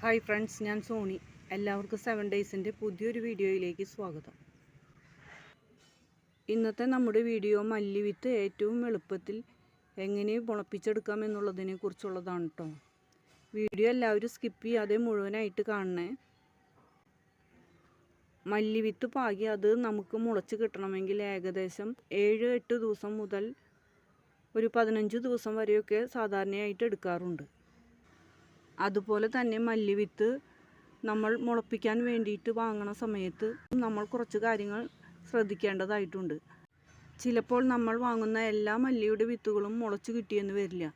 Hi friends ഞാൻ സോണി. എല്ലാവർക്കും seven ഡേയ്സിന്റെ പുതിയൊരു വീഡിയോയിലേക്ക് സ്വാഗതം. ഇന്നത്തെ നമ്മുടെ വീഡിയോ മല്ലി വിത്ത് ഏറ്റവും എളുപ്പത്തിൽ എങ്ങനെ മുളപ്പിച്ചെടുക്കാം എന്നുള്ളതിനെ കുറിച്ചുള്ളതാണ് കേട്ടോ വീഡിയോ എല്ലാവരും സ്കിപ്പ് ചെയ്യാതെ മുഴുവനായിട്ട് കാണണേ. മല്ലി വിത്ത് പാകി അത് നമുക്ക് മുളച്ച് കിട്ടണമെങ്കിൽ ഏകദേശം ഏഴ് എട്ട് ദിവസം മുതൽ ഒരു പതിനഞ്ച് ദിവസം വരെയൊക്കെ സാധാരണയായിട്ട് എടുക്കാറുണ്ട്. അതുപോലെ തന്നെ മല്ലിവിത്ത് നമ്മൾ മുളപ്പിക്കാൻ വേണ്ടിയിട്ട് വാങ്ങണ സമയത്ത് നമ്മൾ കുറച്ച് കാര്യങ്ങൾ ശ്രദ്ധിക്കേണ്ടതായിട്ടുണ്ട്. ചിലപ്പോൾ നമ്മൾ വാങ്ങുന്ന എല്ലാ മല്ലിയുടെ വിത്തുകളും മുളച്ചു കിട്ടിയെന്ന് വരില്ല.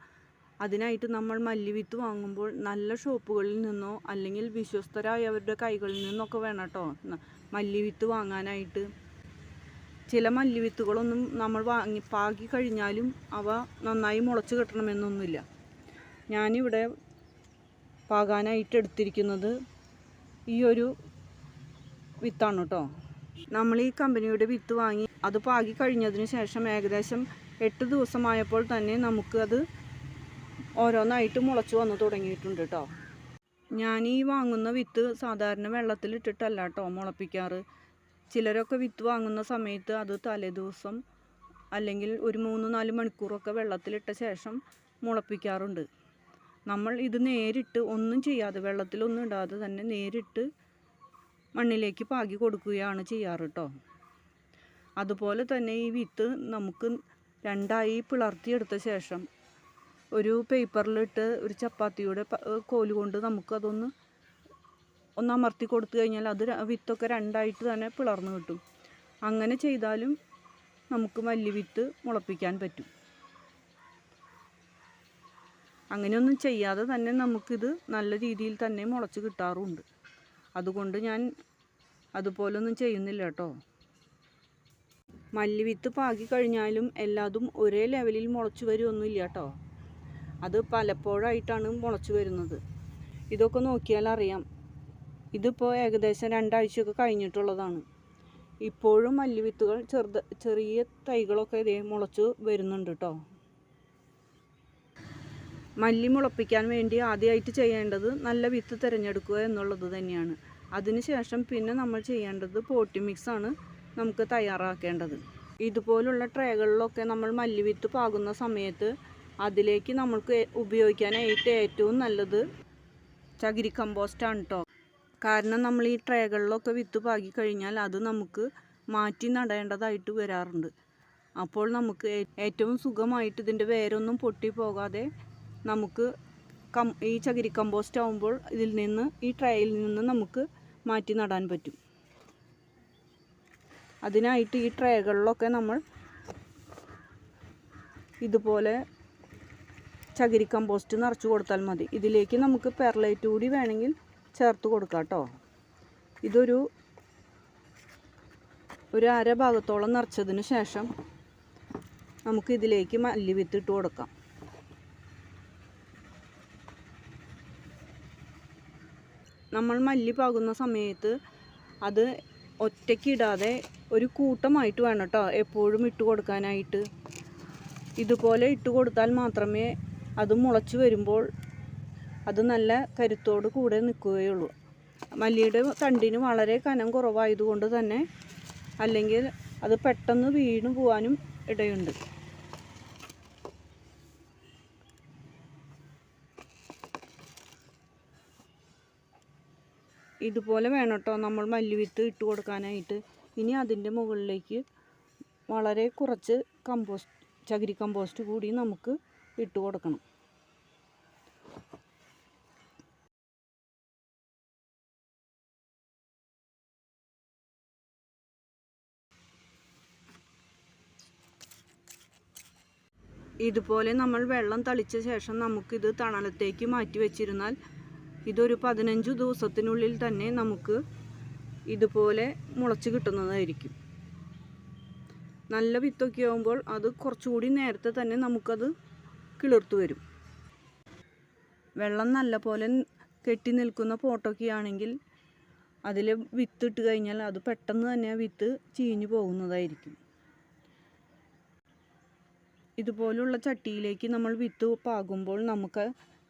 അതിനായിട്ട് നമ്മൾ മല്ലി വിത്ത് വാങ്ങുമ്പോൾ നല്ല ഷോപ്പുകളിൽ നിന്നോ അല്ലെങ്കിൽ വിശ്വസ്തരായവരുടെ കൈകളിൽ നിന്നൊക്കെ വേണം കേട്ടോ മല്ലി വിത്ത് വാങ്ങാനായിട്ട്. ചില മല്ലി വിത്തുകളൊന്നും നമ്മൾ വാങ്ങി പാകി കഴിഞ്ഞാലും അവ നന്നായി മുളച്ച് കിട്ടണമെന്നൊന്നുമില്ല. ഞാനിവിടെ പാകാനായിട്ട് എടുത്തിരിക്കുന്നത് ഈ ഒരു വിത്താണ് കേട്ടോ നമ്മൾ ഈ കമ്പനിയുടെ വിത്ത് വാങ്ങി അത് പാകി കഴിഞ്ഞതിന് ശേഷം ഏകദേശം എട്ട് ദിവസമായപ്പോൾ തന്നെ നമുക്ക് അത് ഓരോന്നായിട്ട് മുളച്ചു വന്ന് തുടങ്ങിയിട്ടുണ്ട് കേട്ടോ ഞാൻ ഈ വാങ്ങുന്ന വിത്ത് സാധാരണ വെള്ളത്തിലിട്ടിട്ടല്ല കേട്ടോ മുളപ്പിക്കാറ്. ചിലരൊക്കെ വിത്ത് വാങ്ങുന്ന സമയത്ത് അത് തലേദിവസം അല്ലെങ്കിൽ ഒരു മൂന്ന് നാല് മണിക്കൂറൊക്കെ വെള്ളത്തിലിട്ട ശേഷം മുളപ്പിക്കാറുണ്ട്. നമ്മൾ ഇത് നേരിട്ട് ഒന്നും ചെയ്യാതെ വെള്ളത്തിലൊന്നും ഇടാതെ തന്നെ നേരിട്ട് മണ്ണിലേക്ക് പാകി കൊടുക്കുകയാണ് ചെയ്യാറ് കേട്ടോ അതുപോലെ തന്നെ ഈ വിത്ത് നമുക്ക് രണ്ടായി പിളർത്തിയെടുത്ത ശേഷം ഒരു പേപ്പറിലിട്ട് ഒരു ചപ്പാത്തിയുടെ കോൽ കൊണ്ട് നമുക്കതൊന്ന് ഒന്ന് അമർത്തി കൊടുത്തു കഴിഞ്ഞാൽ അത് വിത്തൊക്കെ രണ്ടായിട്ട് തന്നെ പിളർന്നു കിട്ടും. അങ്ങനെ ചെയ്താലും നമുക്ക് മല്ലി വിത്ത് മുളപ്പിക്കാൻ പറ്റും. അങ്ങനെയൊന്നും ചെയ്യാതെ തന്നെ നമുക്കിത് നല്ല രീതിയിൽ തന്നെ മുളച്ച് കിട്ടാറുമുണ്ട് അതുകൊണ്ട് ഞാൻ അതുപോലൊന്നും ചെയ്യുന്നില്ല കേട്ടോ. മല്ലിവിത്ത് പാകി കഴിഞ്ഞാലും എല്ലാതും ഒരേ ലെവലിൽ മുളച്ചു വരുമൊന്നുമില്ല കേട്ടോ. അത് പലപ്പോഴായിട്ടാണ് മുളച്ചു വരുന്നത്. ഇതൊക്കെ നോക്കിയാൽ അറിയാം. ഇതിപ്പോൾ ഏകദേശം രണ്ടാഴ്ചയൊക്കെ കഴിഞ്ഞിട്ടുള്ളതാണ്. ഇപ്പോഴും മല്ലിവിത്തുകൾ ചെറുത് ചെറിയ തൈകളൊക്കെ ഇതേ മുളച്ച് വരുന്നുണ്ട് കേട്ടോ. മല്ലി മുളപ്പിക്കാൻ വേണ്ടി ആദ്യമായിട്ട് ചെയ്യേണ്ടത് നല്ല വിത്ത് തിരഞ്ഞെടുക്കുക എന്നുള്ളത് തന്നെയാണ്. അതിനുശേഷം പിന്നെ നമ്മൾ ചെയ്യേണ്ടത് പോട്ടി മിക്സാണ് നമുക്ക് തയ്യാറാക്കേണ്ടത്. ഇതുപോലുള്ള ട്രേകളിലൊക്കെ നമ്മൾ മല്ലി വിത്ത് പാകുന്ന സമയത്ത് അതിലേക്ക് നമ്മൾക്ക് ഉപയോഗിക്കാനായിട്ട് ഏറ്റവും നല്ലത് ചകിരി കമ്പോസ്റ്റാണ് കേട്ടോ കാരണം നമ്മൾ ഈ ട്രേകളിലൊക്കെ വിത്ത് പാകി കഴിഞ്ഞാൽ അത് നമുക്ക് മാറ്റി നടേണ്ടതായിട്ട് വരാറുണ്ട്. അപ്പോൾ നമുക്ക് ഏറ്റവും സുഖമായിട്ട് ഇതിന്റെ വേരൊന്നും പൊട്ടി പോകാതെ നമുക്ക് കം ഈ ചകിരി കമ്പോസ്റ്റ് ആവുമ്പോൾ ഇതിൽ നിന്ന് ഈ ട്രേയിൽ നിന്ന് നമുക്ക് മാറ്റി നടാൻ പറ്റും. അതിനായിട്ട് ഈ ട്രേകളിലൊക്കെ നമ്മൾ ഇതുപോലെ ചകിരി കമ്പോസ്റ്റ് നിറച്ചു കൊടുത്താൽ മതി. ഇതിലേക്ക് നമുക്ക് പെർലൈറ്റ് കൂടി വേണമെങ്കിൽ ചേർത്ത് കൊടുക്കാം കേട്ടോ. ഇതൊരു ഒരു അര ഭാഗത്തോളം നിറച്ചതിന് ശേഷം നമുക്ക് ഇതിലേക്ക് മല്ലി വിത്തിട്ട് കൊടുക്കാം. നമ്മൾ മല്ലി പാകുന്ന സമയത്ത് അത് ഒറ്റയ്ക്കിടാതെ ഒരു കൂട്ടമായിട്ട് വേണം കേട്ടോ എപ്പോഴും ഇട്ട് കൊടുക്കാനായിട്ട്. ഇതുപോലെ ഇട്ട് കൊടുത്താൽ മാത്രമേ അത് മുളച്ച് വരുമ്പോൾ അത് നല്ല കരുത്തോട് കൂടെ നിൽക്കുകയുള്ളൂ. മല്ലിയുടെ തണ്ടിന് വളരെ കനം കുറവായതുകൊണ്ട് തന്നെ അല്ലെങ്കിൽ അത് പെട്ടെന്ന് വീണു പോകാനും ഇടയുണ്ട്. ഇതുപോലെ വേണം കേട്ടോ നമ്മൾ മല്ലിവിത്ത് ഇട്ട് കൊടുക്കാനായിട്ട്. ഇനി അതിന്റെ മുകളിലേക്ക് വളരെ കുറച്ച് കമ്പോസ്റ്റ് ചകിരി കമ്പോസ്റ്റ് കൂടി നമുക്ക് ഇട്ട് കൊടുക്കണം. ഇതുപോലെ നമ്മൾ വെള്ളം തളിച്ച ശേഷം നമുക്കിത് തണലത്തേക്ക് മാറ്റി വെച്ചിരുന്നാൽ ഇതൊരു പതിനഞ്ച് ദിവസത്തിനുള്ളിൽ തന്നെ നമുക്ക് ഇതുപോലെ മുളച്ച് കിട്ടുന്നതായിരിക്കും. നല്ല വിത്തൊക്കെ ആകുമ്പോൾ അത് കുറച്ചുകൂടി നേരത്തെ തന്നെ നമുക്കത് കിളിർത്തു വരും. വെള്ളം നല്ല പോലെ കെട്ടി നിൽക്കുന്ന പോട്ടൊക്കെ ആണെങ്കിൽ അതിൽ വിത്ത് ഇട്ട് കഴിഞ്ഞാൽ അത് പെട്ടെന്ന് തന്നെ വിത്ത് ചീഞ്ഞു പോകുന്നതായിരിക്കും. ഇതുപോലുള്ള ചട്ടിയിലേക്ക് നമ്മൾ വിത്ത് പാകുമ്പോൾ നമുക്ക്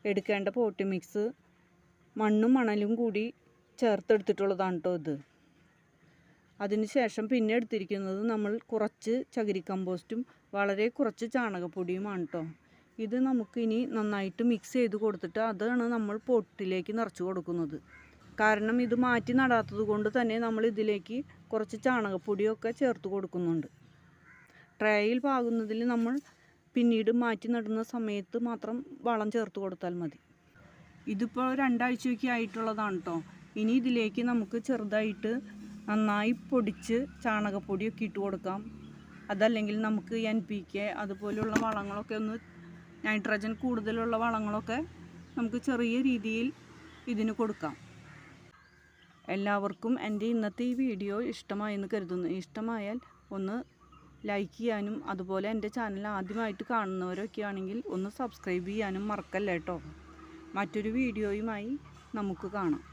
എടുക്കേണ്ട പോട്ടി മിക്സ് മണ്ണും മണലും കൂടി ചേർത്തെടുത്തിട്ടുള്ളതാണ് കേട്ടോ ഇത്. അതിനുശേഷം പിന്നെ എടുത്തിരിക്കുന്നത് നമ്മൾ കുറച്ച് ചകിരി കമ്പോസ്റ്റും വളരെ കുറച്ച് ചാണകപ്പൊടിയുമാണ് കേട്ടോ ഇത് നമുക്കിനി നന്നായിട്ട് മിക്സ് ചെയ്ത് കൊടുത്തിട്ട് അതാണ് നമ്മൾ പൊട്ടിലേക്ക് നിറച്ച് കൊടുക്കുന്നത്. കാരണം ഇത് മാറ്റി നടാത്തത് കൊണ്ട് തന്നെ നമ്മൾ ഇതിലേക്ക് കുറച്ച് ചാണകപ്പൊടിയൊക്കെ ചേർത്ത് കൊടുക്കുന്നുണ്ട്. ട്രേയിൽ പാകുന്നതിൽ നമ്മൾ പിന്നീട് മാറ്റി നടുന്ന സമയത്ത് മാത്രം വളം ചേർത്ത് കൊടുത്താൽ മതി. ഇതിപ്പോൾ രണ്ടാഴ്ചയൊക്കെ ആയിട്ടുള്ളതാണ് കേട്ടോ ഇനി ഇതിലേക്ക് നമുക്ക് ചെറുതായിട്ട് നന്നായി പൊടിച്ച് ചാണകപ്പൊടിയൊക്കെ ഇട്ട് കൊടുക്കാം. അതല്ലെങ്കിൽ നമുക്ക് എൻ പി കെ അതുപോലെയുള്ള വളങ്ങളൊക്കെ ഒന്ന് നൈട്രജൻ കൂടുതലുള്ള വളങ്ങളൊക്കെ നമുക്ക് ചെറിയ രീതിയിൽ ഇതിന് കൊടുക്കാം. എല്ലാവർക്കും എന്റെ ഇന്നത്തെ ഈ വീഡിയോ ഇഷ്ടമായെന്ന് കരുതുന്നു. ഇഷ്ടമായാൽ ഒന്ന് ലൈക്ക് ചെയ്യാനും അതുപോലെ എന്റെ ചാനൽ ആദ്യമായിട്ട് കാണുന്നവരൊക്കെ ആണെങ്കിൽ ഒന്ന് സബ്സ്ക്രൈബ് ചെയ്യാനും മറക്കല്ല കേട്ടോ മറ്റൊരു വീഡിയോയുമായി നമുക്ക് കാണാം.